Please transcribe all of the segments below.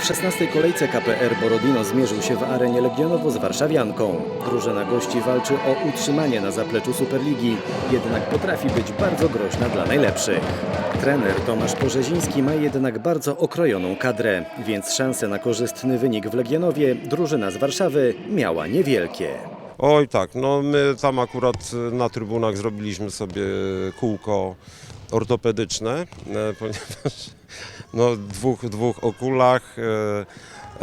W 16. kolejce KPR Borodino zmierzył się w arenie Legionowo z Warszawianką. Drużyna gości walczy o utrzymanie na zapleczu Superligi, jednak potrafi być bardzo groźna dla najlepszych. Trener Tomasz Porzeziński ma jednak bardzo okrojoną kadrę, więc szanse na korzystny wynik w Legionowie drużyna z Warszawy miała niewielkie. Oj tak, no my tam akurat na trybunach zrobiliśmy sobie kółko ortopedyczne, e, ponieważ no dwóch, dwóch o kulach, e,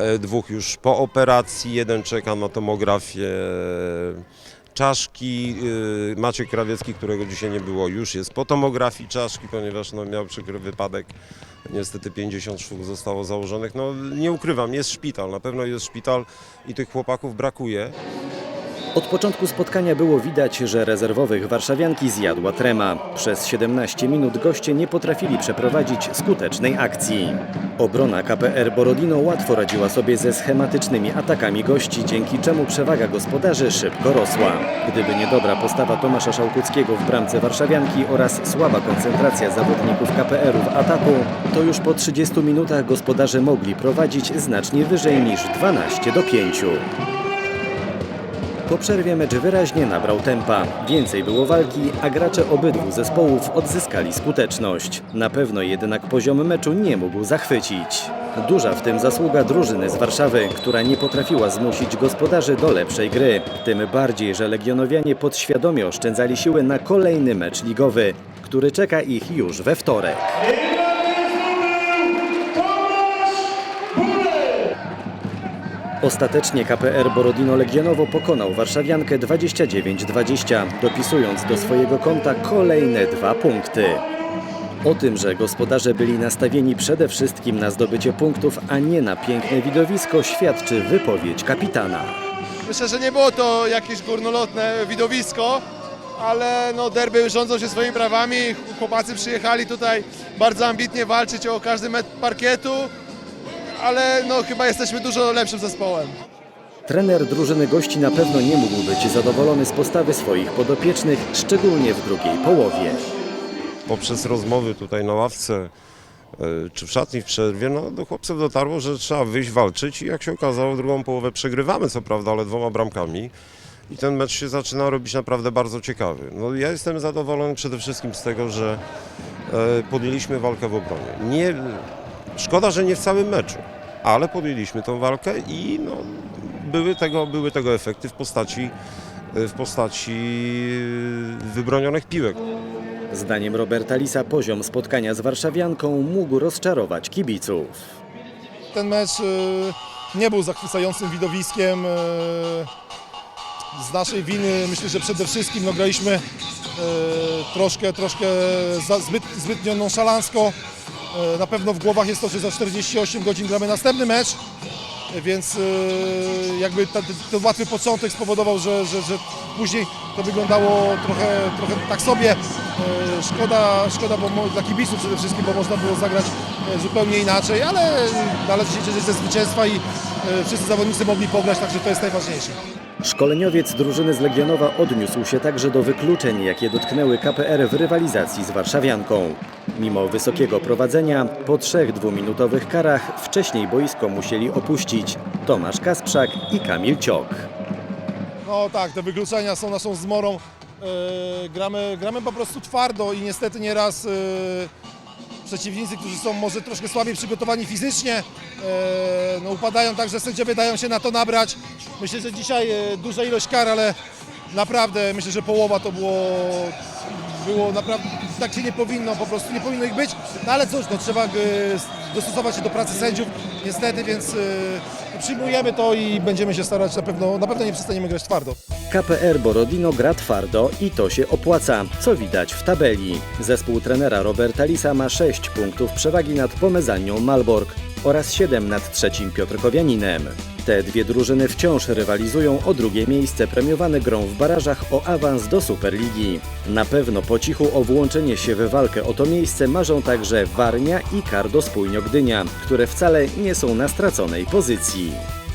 e, dwóch już po operacji, jeden czeka na tomografię czaszki. y, Maciek Krawiecki, którego dzisiaj nie było, już jest po tomografii czaszki, ponieważ no, miał przykry wypadek. Niestety 50 szwów zostało założonych. No nie ukrywam, jest szpital, na pewno jest szpital i tych chłopaków brakuje. Od początku spotkania było widać, że rezerwowych warszawianki zjadła trema. Przez 17 minut goście nie potrafili przeprowadzić skutecznej akcji. Obrona KPR Borodino łatwo radziła sobie ze schematycznymi atakami gości, dzięki czemu przewaga gospodarzy szybko rosła. Gdyby nie dobra postawa Tomasza Szałkuckiego w bramce warszawianki oraz słaba koncentracja zawodników KPR-u w ataku, to już po 30 minutach gospodarze mogli prowadzić znacznie wyżej niż 12 do 5. Po przerwie mecz wyraźnie nabrał tempa. Więcej było walki, a gracze obydwu zespołów odzyskali skuteczność. Na pewno jednak poziom meczu nie mógł zachwycić. Duża w tym zasługa drużyny z Warszawy, która nie potrafiła zmusić gospodarzy do lepszej gry. Tym bardziej, że legionowianie podświadomie oszczędzali siły na kolejny mecz ligowy, który czeka ich już we wtorek. Ostatecznie KPR Borodino Legionowo pokonał Warszawiankę 29-20, dopisując do swojego konta kolejne dwa punkty. O tym, że gospodarze byli nastawieni przede wszystkim na zdobycie punktów, a nie na piękne widowisko, świadczy wypowiedź kapitana. Myślę, że nie było to jakieś górnolotne widowisko, ale no derby rządzą się swoimi prawami. Chłopacy przyjechali tutaj bardzo ambitnie walczyć o każdy metr parkietu, ale no chyba jesteśmy dużo lepszym zespołem. Trener drużyny gości na pewno nie mógł być zadowolony z postawy swoich podopiecznych, szczególnie w drugiej połowie. poprzez rozmowy tutaj na ławce e, czy w szatni w przerwie, no do chłopców dotarło, że trzeba wyjść walczyć i jak się okazało drugą połowę przegrywamy co prawda, ale dwoma bramkami i ten mecz się zaczyna robić naprawdę bardzo ciekawy. No ja jestem zadowolony przede wszystkim z tego, że e, podjęliśmy walkę w obronie. Nie, szkoda, że nie w całym meczu, ale podjęliśmy tą walkę i no, były, tego, były tego efekty w postaci w postaci wybronionych piłek. Zdaniem Roberta Lisa poziom spotkania z Warszawianką mógł rozczarować kibiców. Ten mecz y, nie był zachwycającym widowiskiem. y, Z naszej winy myślę, że przede wszystkim no, graliśmy y, troszkę, troszkę za, zbyt, zbytnio nonszalancko. Y, Na pewno w głowach jest to, że za 48 godzin gramy następny mecz, więc y, jakby ten łatwy początek spowodował, że, że, że później to wyglądało trochę, trochę tak sobie. Szkoda, szkoda bo dla kibiców przede wszystkim, bo można było zagrać zupełnie inaczej, ale należy się cieszyć ze zwycięstwa i wszyscy zawodnicy mogli pograć, także to jest najważniejsze. Szkoleniowiec drużyny z Legionowa odniósł się także do wykluczeń, jakie dotknęły KPR w rywalizacji z Warszawianką. Mimo wysokiego prowadzenia, po trzech dwuminutowych karach wcześniej boisko musieli opuścić Tomasz Kasprzak i Kamil Ciok. No tak, te wykluczenia są naszą zmorą. E, gramy, gramy po prostu twardo i niestety nieraz e, przeciwnicy, którzy są może troszkę słabiej przygotowani fizycznie, e, no upadają tak, że sędziowie dają się na to nabrać. Myślę, że dzisiaj e, duża ilość kar, ale naprawdę myślę, że połowa to było, było naprawdę, tak się nie powinno, po prostu nie powinno ich być. No ale cóż, no, trzeba e, dostosować się do pracy sędziów, niestety, więc e, przyjmujemy to i będziemy się starać na pewno, na pewno nie przestaniemy grać twardo. KPR Borodino gra twardo i to się opłaca, co widać w tabeli. Zespół trenera Roberta Lisa ma 6 punktów przewagi nad Pomezanią Malbork oraz 7 nad trzecim Piotrkowianinem. Te dwie drużyny wciąż rywalizują o drugie miejsce premiowane grą w barażach o awans do Superligi. Na pewno po cichu o włączenie się w walkę o to miejsce marzą także Warnia i Kardo Spójnio Gdynia, które wcale nie są na straconej pozycji.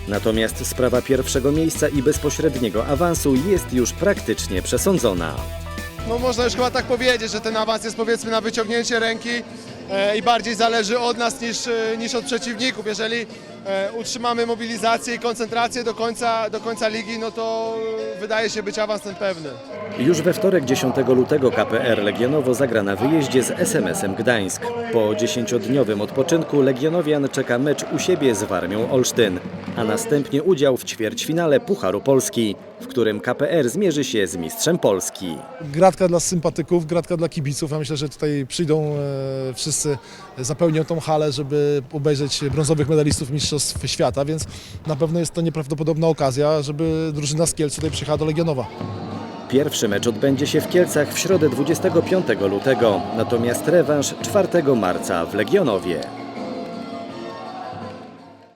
Natomiast sprawa pierwszego miejsca i bezpośredniego awansu jest już praktycznie przesądzona. No można już chyba tak powiedzieć, że ten awans jest powiedzmy na wyciągnięcie ręki. E, i bardziej zależy od nas niż, e, niż od przeciwników. Jeżeli e, utrzymamy mobilizację i koncentrację do końca, do końca ligi, no to e, wydaje się być awans ten pewny. Już we wtorek 10 lutego KPR Legionowo zagra na wyjeździe z SMS-em Gdańsk. Po dziesięciodniowym odpoczynku Legionowian czeka mecz u siebie z Warmią Olsztyn, a następnie udział w ćwierćfinale Pucharu Polski, w którym KPR zmierzy się z mistrzem Polski. Gratka dla sympatyków, gratka dla kibiców. Ja myślę, że tutaj przyjdą e, wszyscy, zapełnią tą halę, żeby obejrzeć brązowych medalistów Mistrzostw Świata, więc na pewno jest to nieprawdopodobna okazja, żeby drużyna z Kielc tutaj przyjechała do Legionowa. Pierwszy mecz odbędzie się w Kielcach w środę 25 lutego, natomiast rewanż 4 marca w Legionowie.